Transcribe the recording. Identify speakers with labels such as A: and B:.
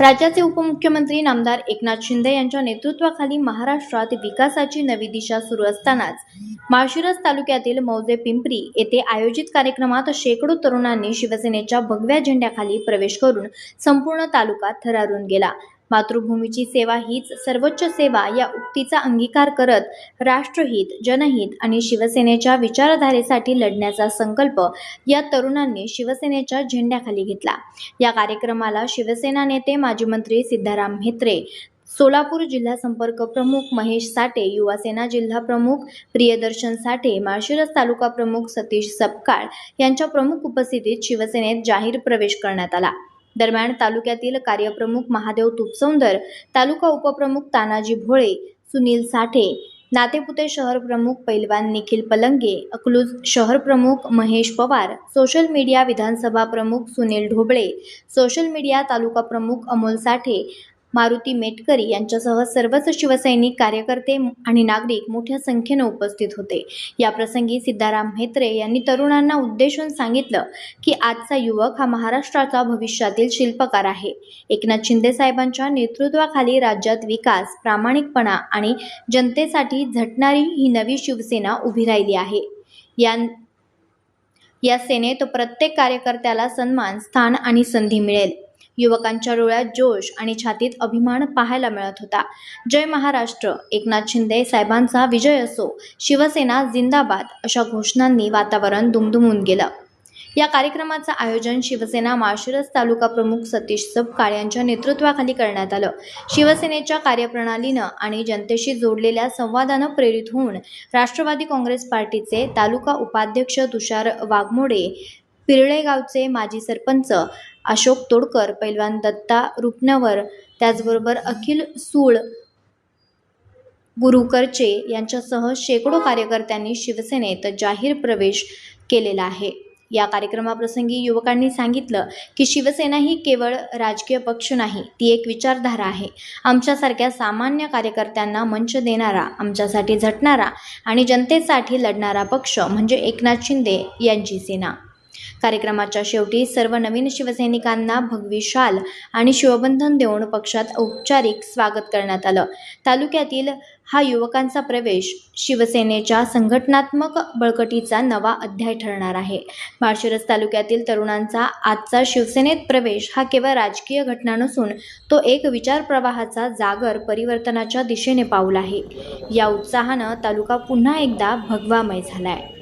A: राज्याचे उपमुख्यमंत्री नामदार एकनाथ शिंदे यांच्या नेतृत्वाखाली महाराष्ट्रात विकासाची नवी दिशा सुरू असतानाच माळशिरस तालुक्यातील मौजे पिंपरी येथे आयोजित कार्यक्रमात शेकडो तरुणांनी शिवसेनेच्या भगव्या झेंड्याखाली प्रवेश करून संपूर्ण तालुका थरारून गेला. मातृभूमीची सेवा हीच सर्वोच्च सेवा या उक्तीचा अंगीकार करत राष्ट्रहित जनहित आणि शिवसेनेच्या विचारधारेसाठी लढण्याचा संकल्प या तरुणांनी शिवसेनेच्या झेंड्याखाली घेतला. या कार्यक्रमाला शिवसेना नेते माजी मंत्री सिद्धाराम म्हेत्रे सोलापूर जिल्हा संपर्क प्रमुख महेश साठे युवासेना जिल्हा प्रमुख प्रियदर्शन साठे माळशिरस तालुका प्रमुख सतीश सपकाळ यांच्या प्रमुख उपस्थितीत शिवसेनेत जाहीर प्रवेश करण्यात आला. दरम्यान तालुक्यातील कार्यप्रमुख महादेव तुपसौंदर तालुका उपप्रमुख तानाजी भोळे सुनील साठे नातेपुते शहर प्रमुख पैलवान निखिल पलंगे अकलूज शहर प्रमुख महेश पवार सोशल मीडिया विधानसभा प्रमुख सुनील ढोबळे सोशल मीडिया तालुका प्रमुख अमोल साठे मारुती मेटकरी यांच्यासह सर्वच शिवसैनिक कार्यकर्ते आणि नागरिक मोठ्या संख्येनं उपस्थित होते. या प्रसंगी सिद्धाराम म्हेत्रे यांनी तरुणांना उद्देशून सांगितलं की आजचा युवक हा महाराष्ट्राचा भविष्यातील शिल्पकार आहे. एकनाथ शिंदे साहेबांच्या नेतृत्वाखाली राज्यात विकास प्रामाणिकपणा आणि जनतेसाठी झटणारी ही नवी शिवसेना उभी राहिली आहे. या या सेनेत प्रत्येक कार्यकर्त्याला सन्मान स्थान आणि संधी मिळेल. युवकांच्या डोळ्यात जोश आणि छातीत अभिमान पाहायला मिळत होता. जय महाराष्ट्र एकनाथ शिंदे साहेबांचा विजय असो शिवसेना जिंदाबाद अशा घोषणांनी वातावरण दुमदुमून गेलं. या कार्यक्रमाचं आयोजन शिवसेना माळशिरस तालुका प्रमुख सतीश सबकाळ यांच्या नेतृत्वाखाली करण्यात आलं. शिवसेनेच्या कार्यप्रणालीनं आणि जनतेशी जोडलेल्या संवादानं प्रेरित होऊन राष्ट्रवादी काँग्रेस पार्टीचे तालुका उपाध्यक्ष तुषार वाघमोडे पिरळे गावचे माजी सरपंच अशोक तोडकर पैलवान दत्ता रुपनवर त्याचबरोबर अखिल सूळ गुरुकरचे यांच्यासह शेकडो कार्यकर्त्यांनी शिवसेनेत जाहीर प्रवेश केलेला आहे. या कार्यक्रमाप्रसंगी युवकांनी सांगितलं की शिवसेना ही केवळ राजकीय पक्ष नाही ती एक विचारधारा आहे. आमच्यासारख्या सामान्य कार्यकर्त्यांना मंच देणारा आमच्यासाठी झटणारा आणि जनतेसाठी लढणारा पक्ष म्हणजे एकनाथ शिंदे यांची सेना. कार्यक्रमाच्या शेवटी सर्व नवीन शिवसैनिकांना भगवी शाल आणि शिवबंधन देऊन पक्षात औपचारिक स्वागत करण्यात आलं. तालुक्यातील हा युवकांचा प्रवेश शिवसेनेच्या संघटनात्मक बळकटीचा नवा अध्याय ठरणार आहे. माळशिरस तालुक्यातील तरुणांचा आजचा शिवसेनेत प्रवेश हा केवळ राजकीय घटना नसून तो एक विचार प्रवाहाचा जागर परिवर्तनाच्या दिशेने पाऊल आहे. या उत्साहानं तालुका पुन्हा एकदा भगवामय झाला आहे